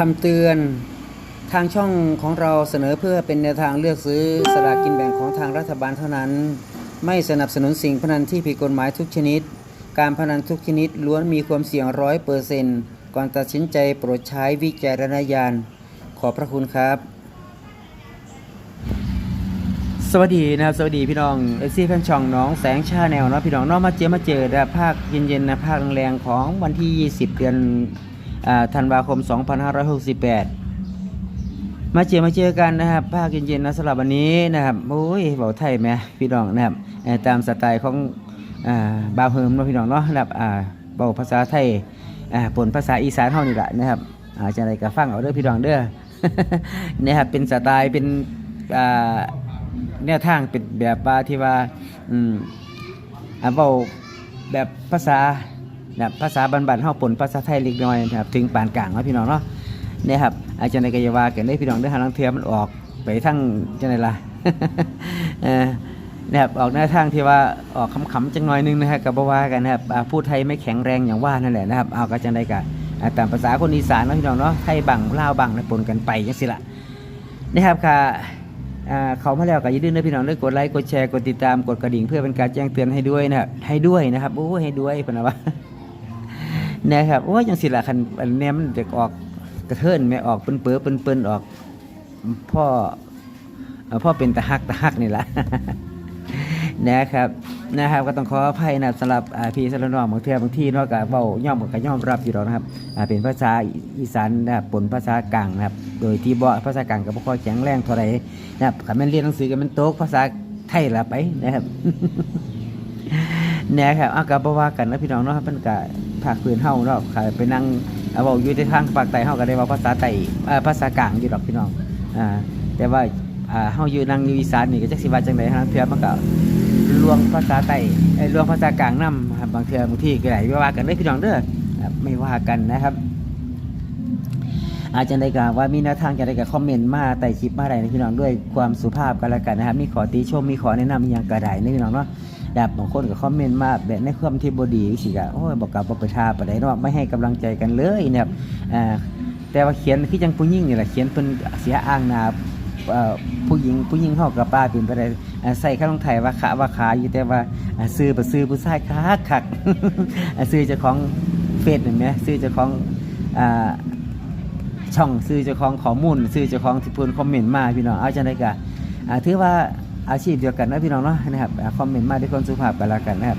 คำเตือนทางช่องของเราเสนอเพื่อเป็นแนวทางเลือกซื้อสลากกินแบ่งของทางรัฐบาลเท่านั้น ไม่สนับสนุนสิ่งพนันที่ผิดกฎหมายทุกชนิด การพนันทุกชนิดล้วนมีความเสี่ยงร้อยเปอร์เซนต์ก่อนตัดสินใจโปรดใช้วิจารณญาณ ขอบพระคุณครับ สวัสดีนะครับสวัสดีพี่น้องเอซีแฟนช่องน้องแสงชาแนลเนาะพี่น้องน้องมาเจอมาเจอนะภาคเย็นๆนะภาคแรงๆของวันที่ 20 เดือน ธันวาคม 2568 มาเจอมาเจอกันนะครับภาคเย็นๆนะสำหรับวันนี้นะครับโอ้ยเบาไทยไหมพี่น้องนะครับตามสไตล์ของอ่าบาวเฮิมนะพี่น้องเนาะนะครับอ่าเบาภาษาไทยอ่าปนภาษาอีสานเท่านี่แหละนะครับอาจะอะไรก็ฟังเอาเด้อพี่น้องเด้อนะครับเป็นสไตล์เป็นอ่าแนวทางเป็นแบบว่าที่ว่าอืมอ่าเว้าแบบภาษา แบบภาษาบันๆเฮาปนภาษาไทยเล็กน้อยนะครับถึงปานกลางเนาะพี่น้องเนาะเนี่ยครับอาจารย์ในกายาวากันได้พี่น้องได้หาลังเทือมันออกไปทั้งจังไดล่ะเออนะครับออกแนวทางที่ว่าออกขำๆจังหน่อยนึงนะครับกับว่ากันนะครับพูดไทยไม่แข็งแรงอย่างว่านั่นแหละนะครับเอาก็จังไดกะอ่าตามภาษาคนอีสานเนาะพี่น้องเนาะไทยบังลาวบังนะปนกันไปจังซี่ล่ะนะครับค่ะเขามาแล้วก็อย่าลืมนะพี่น้องด้กดไลค์กดแชร์กดติดตามกดกระดิ่งเพื่อเป็นการแจ้งเตือนให้ด้วยนะครับให้ด้วยนะครับโอ้ให้ด้วยพนะวะ นะครับโอ้ยยังสิละคันอันเนี้ยมันเด็กออกกระเทินไม่ออกเปิ้นเปื้อเปิ้นเปิ้นออกพ่อพ่อเป็นตะฮักตะฮักนี่แหละนะครับนะครับก็ต้องขออภัยนะสำหรับพี่สารนองบางเทื่อบางที่เนากเว้าย่อมก็ย่อมรับอยู่แล้วนะครับเป็นภาษาอีสานนะครับปนภาษากลางนะครับ โดยที่บ่ภาษากลางก็บ่ค่อแข็งแรงเท่าไรนะครับคันแม่นเรียนหนังสือก็มันโต๊กภาษาไทยละไปนะครับนะครับเอาก็บ่ว่ากันนะพี่น้องเนาะมันก็ ภาคพื้นเฮาเนาะค่ะไปนั่งเอาเว้าอยู่ในทางภาคใต้เฮาก็ได้เว่าภาษาไตภาษากลางอยู่ดอกพี่น้องอ่าแต่ว่าอ่าเฮาอยู่นั่งอยู่อีสานนี่ก็จักสิว่าจังได๋ฮะเทื่อมันก็ลวงภาษาไตไอ้ลวงภาษากลางนำครับบางเทื่อบางที่ก็ได้ไม่ว่ากันเด้พี่น้องเด้อไม่ว่ากันนะครับอาจจะได้กล่าวว่ามีแนวทางจะได้กับคอมเมนต์มาใต้คลิปมาได้นะพี่น้องด้วยความสุภาพกันละกันนะครับ มีขอติชมมีขอแนะนำอย่างกระไดนะพี่น้องเนาะ แบบบางคนก็คอมเมนต์มาแบบในความที่บดีสิกะโอ้ยบอกกับบอกไปทาไปได้เนาะไม่ให้กำลังใจกันเลยนะครับอ่าแต่ว่าเขียนคือจังผู้หญิงนี่แหละเขียนเป็นเสียอ้างนาผู้หญิงผู้หญิงเฮากับป้าเป็นไปได้อ่าใส่ข้างไทยว่าขาว่าขาอยู่แต่ว่าซื้อบ่ซื้อผู้ชายคักคักซื้อเจ้าของเฟซเห็นไหมซื้อเจ้าของช่องซื้อเจ้าของข้อมูลซื้อเจ้าของที่เพิ่นคอมเมนต์มาพี่น้องเอาจังได๋ก็อ่าถือว่า อาชีพเดียวกันนะพี่น้องเนาะนะครับคอมเมนต์มาด้วยความสุภาพกันแล้วกันนะครับ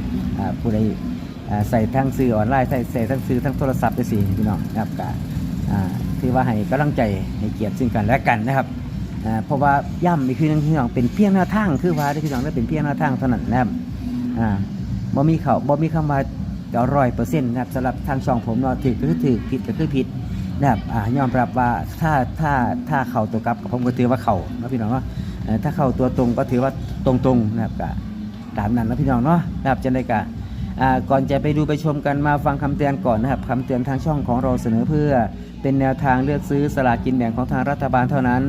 ผู้ใดใส่ทั้งสื่อออนไลน์ใส่ใส่ทั้งสื่อทั้งโทรศัพท์จังซี่พี่น้องนะครับก็อ่าถือว่าให้กำลังใจให้เกียรติซึ่งกันและกันนะครับเพราะว่าย่ำอีกคือนึงพี่น้องเป็นเพียงแนวทางคือว่าได้พี่น้องได้เป็นเพียงแนวทางเท่านั้นนะครับอ่าบ่มีเขาบ่มีคำว่าจะร้อยเปอร์เซ็นต์นะครับสำหรับทางช่องผมเนาะถือก็คือถือผิดก็คือผิดนะครับอ่ายอมรับว่าถ้าถ้าถ้าเข่าตัวกลับผมก็ถือว่าเข่านะพี่น้องเนาะ ถ้าเข่าตัวตรงก็ถือว่าตรงตรงๆนะครับก็ตามนั้นนะพี่น้องเนาะนะครับจะได้กะก่อนจะไปดูไปชมกันมาฟังคำเตือนก่อนนะครับคำเตือนทางช่องของเราเสนอเพื่อเป็นแนวทางเลือกซื้อสลากกินแบ่งของทางรัฐบาลเท่านั้น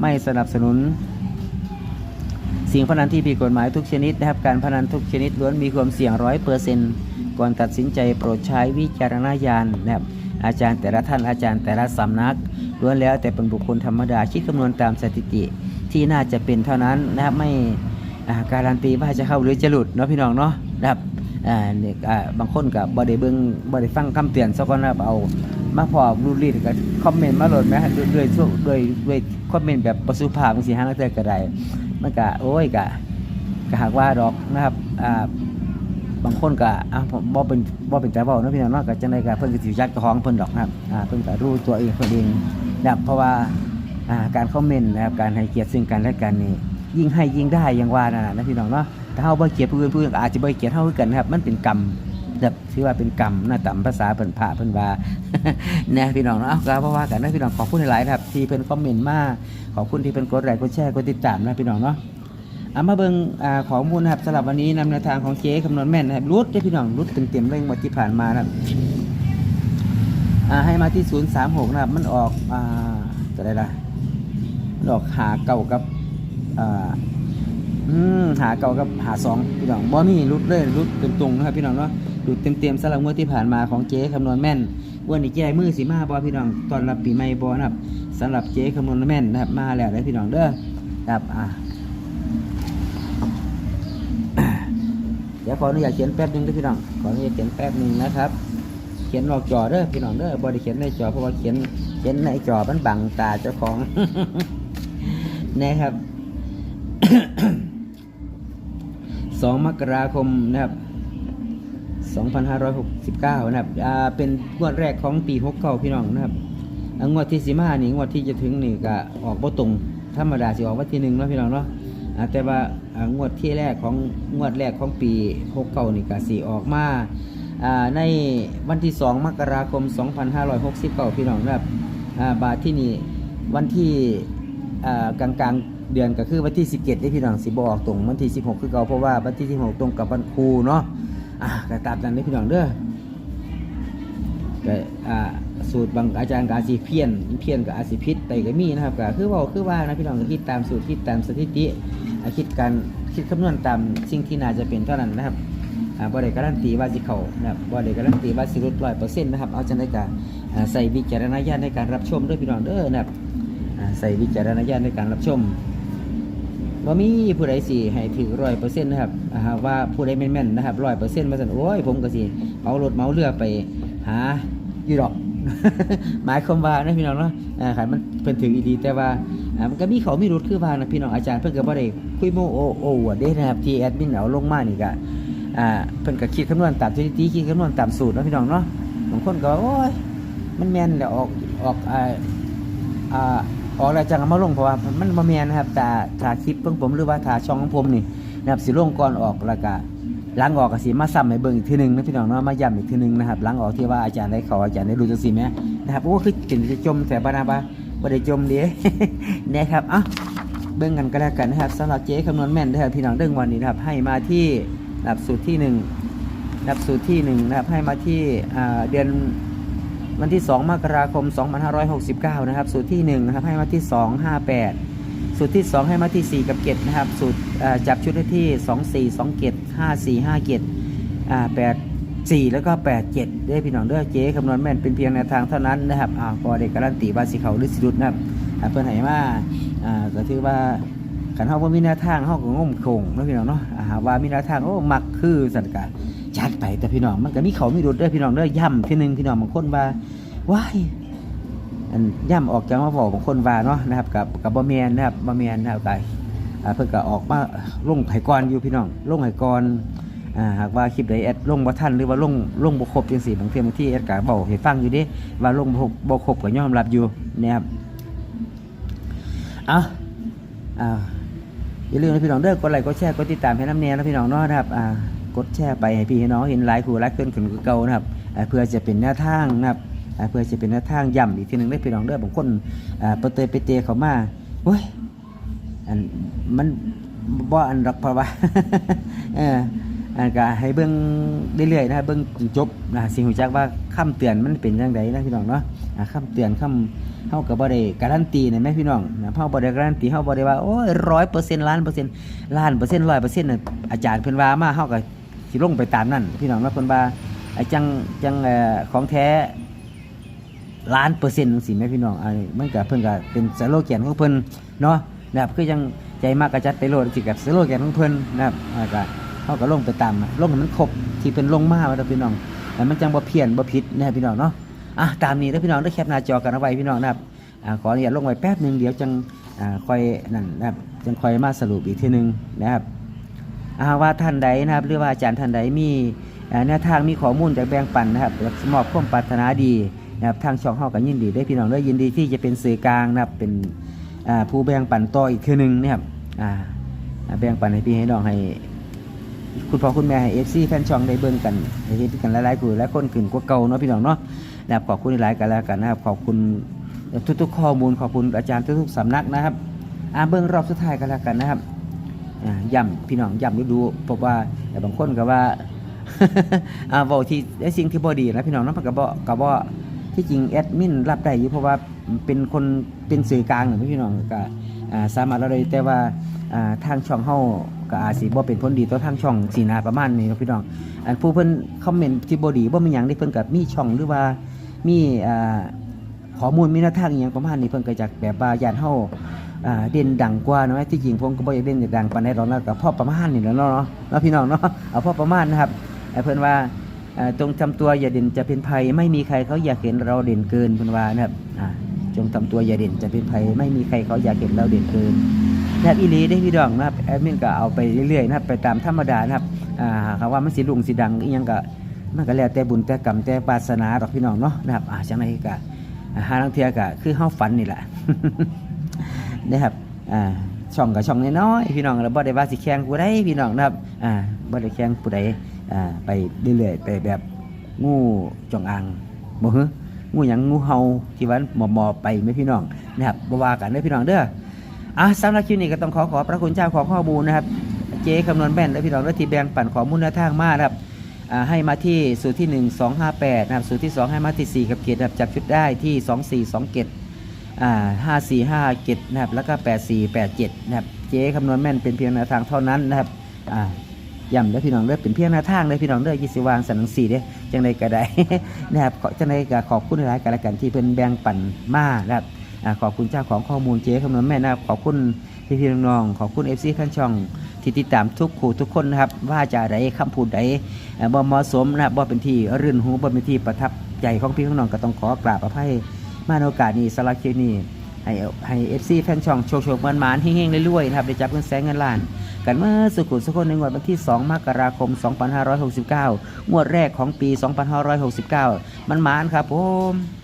ไม่สนับสนุน สิ่งพนันที่ผิดกฎหมายทุกชนิดนะครับการพนันทุกชนิดล้วนมีความเสี่ยงร้อยเปอร์เซนต์ก่อนตัดสินใจโปรดใช้วิจารณญาณนะครับอาจารย์แต่ละท่านอาจารย์แต่ละสำนักล้วนแล้วแต่เป็นบุคคลธรรมดาคิดคำนวณตามสถิติ ที่น่าจะเป็นเท่านั้นนะครับไม่การันตีว่าจะเข้าหรือจะหลุดเนาะพี่น้องเนาะนะครับอ่าเนี่ยอ่าบางคนกับบอด้เบิ้งบอด้ฟังคำเตือนสักคนนะครับเอามาพอรูดรีดกับคอมเมนต์มาโหลดไหมด้วยด้วยช่วงด้วยด้วยคอมเมนต์แบบประสุภาพบางสีห้างเตือนก็ไดมันก็โอ้ยก็ก็หากว่าดอกนะครับอ่าบางคนก็อ่าผมบ่เป็นบ่เป็นใจเว้าเนาะพี่น้องเนาะก็จังไดก็เพิ่นก็สิยัดกระของเพิ่นดอกนะครับอ่าเพิ่นก็รู้ตัวเองเพิ่นเองนะครับเพราะว่า การคอมเมนต์นะครับการให้เกียรติซึ่งกันและกันนี่ยิ่งให้ยิ่งได้ย่างว่านะนะพี่น้องเนาะถ้าเฮาบ่เกียดผู้อื่นผู้อื่นก็อาจจะบ่เกียดเฮาคือกันนะครับ มันเป็นกรรมแบบถือว่าเป็นกรรมหนะตามภาษาเพิ่นพระเพิ่นว่านะพี่น้องเนาะเอาก็บ่ว่ากันนะพี่น้องขอบคุณหลายๆครับ ที่เพิ่นคอมเมนต์มาขอบคุณที่เพิ่นกดไลค์กดแชร์กดติดตามนะพี่น้องเนาะเอามาเบิ่งข้อมูลนะครับสำหรับวันนี้นำแนวทางของเจ๊คำนวณแม่นนะครับรุดได้พี่น้องรุดเต็มๆเลยงวดที่ผ่านมานะครับให้มาที่ 036 นะครับมันออกอ่าจะได้ละ มันอกหาเก่ากับหาเก่ากับหาสองพี่น้องบ่มีรุดเลยรุดตรงๆนะครับพี่น้องเนาะรุดเต็มๆสำหรับงวดที่ผ่านมาของเจ๊คำนวณแม่นวันนี้เจ๊มือสีมาบอพี่น้องตอนรับปีใหม่บอนะครับสำหรับเจ๊คำนวณแม่นนะครับมาแล้วได้อพี่น้องเด้อครับอ่าเดี๋ยวขออนุญาตเขียนแป๊บนึงด้วยพี่น้องขออนุญาตเขียนแป๊บนึงนะครับเขียนนอกจอเด้อพี่น้องเด้อบริเขียนในจอเพราะว่าเขียนเขียนในจอมันบังตาเจ้าของ นะครับสองมกราคมนะครับ 2569 นะครับอ่าเป็นงวดแรกของปี69พี่น้องนะครับงวดที่สิมานี่งวดที่จะถึงนี่ก็ออกบ่ตรงธรรมดาสิออกวันที่หนึ่งเนาะพี่น้องเนาะอ่าแต่ว่าอ่างวดที่แรกของงวดแรกของปี69นี่ก็สิออกมาอ่าในวันที่ 2 มกราคม 2569 พี่น้องนะครับอ่าบาทที่นี่วันที่ กลางกลางเดือนก็คือวันที่ 17ที่พี่น้องสิบออกตรงวันที่ 16 คือเก่าเพราะว่าวันที่ 16 ตรงกับวันครูเนาะอะก็ตามนั้นได้พี่น้องเด้อก็อ่าสูตรบางอาจารย์ก็อาจสิเพี้ยนเพี้ยนกับอาสิพิษไปก็มีนะครับก็คือว่าคือว่านะพี่น้องก็คิดตามสูตรคิดตามสถิติคิดการคิดคำนวณตามสิ่งที่น่าจะเป็นเท่านั้นนะครับบ่ได้การันตีว่าสิเขานะครับบ่ได้การันตีว่าสิรุด100%นต์นะครับ เอาจังได๋ก็อ่าใส่วิจารณญาณในการรับชมด้วยพี่น้องเด้อนะครับ ใส่วิจารณญาณในการรับชมว่ามีผู้ใดสิให้ถือร้อยเปอร์เซ็นต์นะครับอ่าว่าผู้ใดแม่นๆนะครับร้อยเปอร์เซ็นต์มาสั่นโอ้ยผมก็สิเมารถเมาเรือไปหาอยู่ดอกหมายความว่านะพี่น้องเนาะอ่าขันมันเพิ่นถึงอีดีแต่ว่ามันก็มีเขามีรุดคือว่านะพี่น้องอาจารย์เพิ่นก็บ่ได้คุยโมโอโอวดเด้นะครับที่แอดมินเอาลงมานี่ก็เพิ่นก็คิดคำนวณตามสถิติคิดคำนวณตามสูตรนะพี่น้องเนาะบางคนก็โอ้ยมันแม่นแล้วออกออกอ่า อออกแล้วจังเอามาลงเพราะว่ามันมาแมนนะครับแต่ถ้าคลิปเพิ่งผมหรือว่าถ้าช่องของผมนี่นะครับสิลงก่อนออกแล้วก็หล้างออกก็สิมาซ้ำให้เบิ่งอีกทีหนึงนะพี่น้องเนาะมาย้ำอีกทีหนึงนะครับหล้างออกที่ว่าอาจารย์ได้เขาอาจารย์ได้รู้จังซี่แหมนะครับโอ้คือเป็นจะจมแต่บานาบาบ่ได้จมเด้ นะครับเอะเบิ่งกันก็แล้วกันนะครับสำหรับเจ๊คำนวณแม่นนะครับพี่น้องเรื่องวันนี้นะครับให้มาที่ระดับสูตรที่หนึ่งระดับสูตรที่หนึ่งนะครับให้มาที่อ่าเดือน วันที่ 2 มกราคม 2569 นะครับ สูตรที่1นะครับให้มาที่ 258 สูตรที่ 2 ให้มาที่ 4 กับ7นะครับ สูตรจับชุดได้ที่ 24 27 54 57อ่า8 4 แล้วก็ 8 7ได้อพี่น้องเด้อเจ๊คำนวณแม่นเป็นเพียงแนวทางเท่านั้นนะครับอ่าพอเด็กการันตีว่าสิเขาหรือสิรุดนะครับเพื่อนไหนมาอ่าก็ถือว่าขันเฮาบ่มีแนวทางเฮาก็งมคงนะพี่น้องเนาะอ่าว่ามีแนวทางโอ้มักคือสันกา จัดไปแต่พี่น้องมันก็มีเขามีรุดเด้อพี่น้องเด้อย่ำที่หนึ่งพี่น้องบางคนว่าว้ายอันย่ำออกจากมาบอกบางคนว่าเนาะนะครับกับกับบะเมียนนะครับบะเมียนนะครับไก่เพิ่นก็ออกมาลงไห้กรอยู่พี่น้องลงไหกรอ่าหากว่าคลิปใดแอดลงบ่ทันหรือว่าลงลงบ่ครบจังซี่บางเทีบางที่แอดก็บอกให้ฟังอยู่ด้ว่าลงบ่ครบบ่ครบก็ยอมรับอยู่นะครับเอาอ่าอย่าลืมนะพี่น้องเด้อกดไลค์กดแชร์กดติดตามให้น้ำแนวนะพี่น้องเนาะนะครับอ่า กดแชร์ไปให้พี่ให้น้องเห็นหลายคู่หลายคนขึ้นเก่านะครับเพื่อจะเป็นแนวทางนะครับเพื่อจะเป็นแนวทางย่ำอีกทีหนึ่งได้พี่น้องเด้อบางคนเปเตยไปเตะเขามาเว้ยอันมันบ่อันรักเพราะว่าเอออันก็ให้เบิ่งเรื่อยๆนะเบิ่งจบนะสิ่งหูจักว่าคำเตือนมันเป็นจังไดนะพี่น้องเนาะอ่าเตือนคำเฮาก็บ่ได้การันตีนะแม่พี่น้องนะเฮาบ่ได้การันตีเฮาบ่ได้ว่าโอ้ย100%ล้านเปอร์เซ็นต์ล้านเปอร์เซ็นต์100%น่ะอาจารย์เพิ่นว่ามาเฮาก็ สิลงไปตามนั้นพี่น้องนะเพิ่นว่าไอ้จังจังของแท้ล้านเปอร์เซ็นต์สิแม่พี่น้องอันนี้มันก็เพิ่นก็เป็นสโลแกนของเพิ่นเนาะนะครับคือยังใจมากกระจัดไปโลดสิกับสโลแกนของเพิ่นนะครับก็เฮาก็ลงไปตามลงให้มันครบที่เพิ่นลงมาว่าเด้อพี่น้องแต่มันจังบ่เพี้ยนบ่ผิดนะพี่น้องเนาะอะตามนี้เด้อพี่น้องได้แคปหน้าจอกันเอาไว้พี่น้องนะครับขออนุญาตลงไว้แป๊บหนึ่งเดี๋ยวจังคอยนั่นนะครับจังคอยมาสรุปอีกทีหนึงนะครับ ว่าท่านใดนะครับ หรือว่าอาจารย์ท่านใดมีแนวทางมีข้อมูลจากแบ่งปันนะครับอยากมอบความปรารถนาดีนะครับทางช่องเฮากันยินดีได้พี่น้องได้อยินดีที่จะเป็นสื่อกลางนะครับเป็นผู้แบ่งปันต่ออีกคือหนึ่งนะครับแบ่งปันให้พี่ให้น้องให้ คุณพ่อคุณแม่ให้เอฟซีแฟนช่องได้เบิ่งกันให้เห็นกันหลายๆผู้และคนขึ้นกว่าเก่าเนาะพี่น้องเนาะนะครับขอบคุณหลายๆกันแล้วกันนะครับขอบคุณทุกๆข้อมูลขอบคุณอาจารย์ทุกๆสำนักนะครับอ่าเบิ่งรอบสุดท้ายกันแล้วกันนะครับ ย่ำพี่น้องย่ำดูดูๆพบว่าแต่บางคนก็ว่าอ่าบอกที่ไอ้สิ่งที่บอดีนะพี่น้องเนาะมันก็บอกก็บ่ที่จริงแอดมินรับได้อยู่เพราะว่าเป็นคนเป็นสื่อกลางนะพี่น้องก็สามารถเราได้แต่ว่าทางช่องเฮาก็อาจสิบ่เป็นผลดีต่อทางช่องสีนาประมาณนี้เนาะพี่น้องอันผู้เพิ่นคอมเมนต์ที่บ่ดีบ่มีหยังที่เพิ่นก็มีช่องหรือว่ามีข้อมูลมีแนวทางอย่างประมาณนี้เพิ่นก็จะแบบว่าญาติเฮา เด่นดังกว่าเนาะที่จริงผมก็บ่อยากเด่นดังปานใดหรอกนะก็พอประมาณนี่แหล้วเนาะเนาะเนาะพี่น้องเนาะเอาพ่อประมาณนะครับไอ้เพิ่อนว่าจงทำตัวอย่าเด่นจะเป็นภัย ไม่มีใครเขาอยากเห็นเราเด่นเกินเพิ่อนว่านะครับจงทำตัวอย่าเด่นจะเป็นภัย ไม่มีใครเขาอยากเห็นเราเด่นเกินนะครับอีลีได้พี่ดองนะครับแอดมินก็เอาไปเรื่อยๆนะครับไปตามธรรมดานะครับอาคำว่ามันสิลุงสิดังอีหยังก็มันก็แล้วแต่บุญแต่กรรมแต่ปารถนาดอกพี่น้องเนาะนะครับอ่าจังไดก็อ่าลังเทียก็คือเฮาฝันนี่แหละ นะครับอ่าช่องกับช่องน้อยๆพี่น้องเราบ่ได้ว่าสิแข่งผู้ใดพี่น้องนะครับอ่าบ่ได้แข่งผู้ใดอ่าไปเรื่อยๆไปแบบงูจองอางบ่ฮึงูอย่างงูเห่าที่วันหมอๆไปไหมพี่น้องนะครับบ่ว่ากันเด้อพี่น้องเด้ออะสำหรับคลิปนี้ก็ต้องขอขอพระคุณเจ้าของข้อมูลนะครับ เจ๊คำนวณแม่นและพี่น้องและทีแบงปั่นข้อมูลแนวทางมานะครับให้มาที่สูตรที่ 1 2 5 8นะครับสูตรที่ 2 ให้มาที่ 4 กับเกียรติจับชุดได้ที่ 2 4 2 7 ห้าสี่ห้าเจ็ดนะครับแล้วก็แปดสี่แปดเจ็ดนะครับเจ๊คำนวณแม่นเป็นเพียงแนวทางเท่านั้นนะครับอ่าย่ำแล้วพี่น้องเลือเป็นเพียงหน้าทางเลยพี่น้องเลือยี่สิบวางสันหนังสี่เนี้ยจังใดก็ได้นะครับจังใดก็ขอบคุณหลายกันละกันที่เป็นแบ่งปันมานะครับขอบคุณเจ้าของข้อมูลเจ๊คำนวณแม่นะครับขอบคุณพี่พี่น้องๆขอบคุณเอฟซีท่านช่องที่ติดตามทุกขู่ทุกคนนะครับ ว่าจะไรคำพูดใดบ่เหมาะสมนะครับบ่เป็นที่รื่นหูบ่เป็นที่ประทับใจของพี่ของน้องก็ต้องขอกราบอภัย มานโอกาสนี้สำหรับคลิปนี้ให้ให้เอฟซีแฟนช่องโชว์โชว์มันมานเฮงๆรวยๆนะครับได้จับเงินแสนเงินล้าน กันเมื่อสุขุนสุขคนในงวดวันที่ 2 มกราคม 2569 งวดแรกของปี 2569 มันมานครับผม